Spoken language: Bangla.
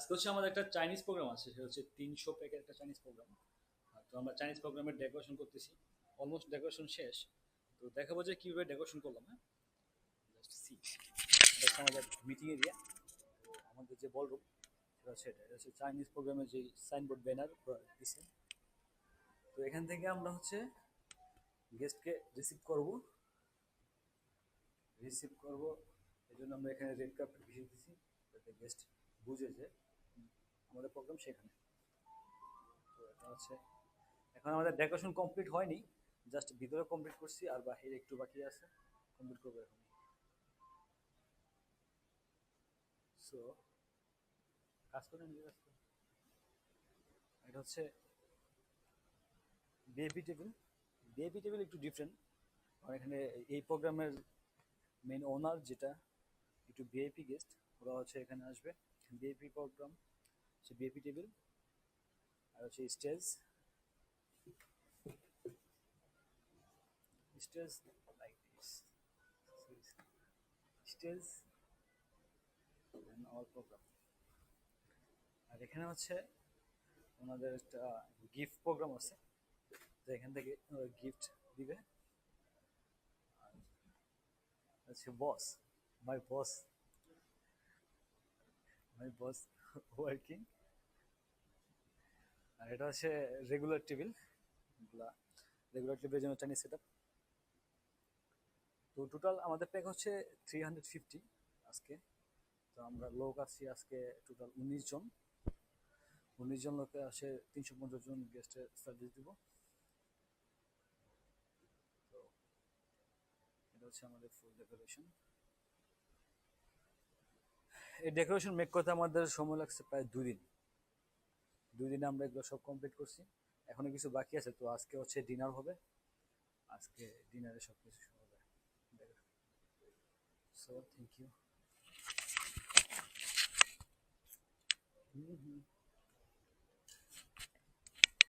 আজকে হচ্ছে আমাদের একটা চাইনিজ প্রোগ্রাম আছে, সেটা হচ্ছে তিনশো প্যাকের একটা চাইনিজ প্রোগ্রাম তো আমরা চাইনিজ প্রোগ্রামের ডেকোরেশন করতেছি। অলমোস্ট ডেকোরেশন শেষ। তো দেখাবো যে কীভাবে ডেকোরেশন করলাম হ্যাঁ? জাস্ট সি আমাদের মিটিং এরিয়া আমাদের যে বলরুম সেটা হচ্ছে এটা। হচ্ছে চাইনিজ প্রোগ্রামের যে সাইনবোর্ড ব্যানার দিছে। তো এখান থেকে আমরা হচ্ছে গেস্টকে রিসিভ করব। রিসিভ করব। এই জন্য আমরা এখানে রেড কার্পেট বিছিয়ে দিছি, যাতে গেস্ট বুঝে যে আমাদের প্রোগ্রাম সেখানে। তো এটা হচ্ছে, এখন আমাদের ডেকোরেশন কমপ্লিট হয়নি জাস্ট ভিতরে কমপ্লিট করছি, আর বাহিরে একটু বাকি আছে কমপ্লিট করব এখন। সো কাজ করে নিজে কাজ করে এটা হচ্ছে বিএপি টেবিল বিএপি টেবিল একটু ডিফারেন্ট আর এখানে এই প্রোগ্রামের মেন ওনার যেটা, একটু বিআইপি গেস্ট ওরা হচ্ছে এখানে আসবে। বিএপি প্রোগ্রাম হচ্ছে বিএপি টেবিল আর হচ্ছে stage stage like this stage all programme আর এখানে হচ্ছে ওনাদের একটা গিফট প্রোগ্রাম আছে তো এখান থেকে গিফট দিবে। হচ্ছে বস মাই বস মাই বস ওয়ার্কিং আর এটা হচ্ছে রেগুলার টেবিল রেগুলার টেবিলের জন্য চাইনিজ সেট তো টোটাল আমাদের প্যাক হচ্ছে থ্রি হান্ড্রেড ফিফটি আজকে। তো আমরা লোক আছি আজকে টোটাল উনিশ জন। উনিশ জন লোকে আসে তিনশো পঞ্চাশ জন গেস্টের সার্ভিস দিব। তো এটা হচ্ছে আমাদের ফুল ডেকোরেশন এই ডেকোরেশন মেক করতে আমাদের সময় লাগছে প্রায় দুই দিন। দুই দিনে আমরা এগুলো সব কমপ্লিট করছি। এখনও কিছু বাকি আছে, তো আজকে হচ্ছে ডিনার হবে। আজকে ডিনারে সব কিছু হবে। So thank you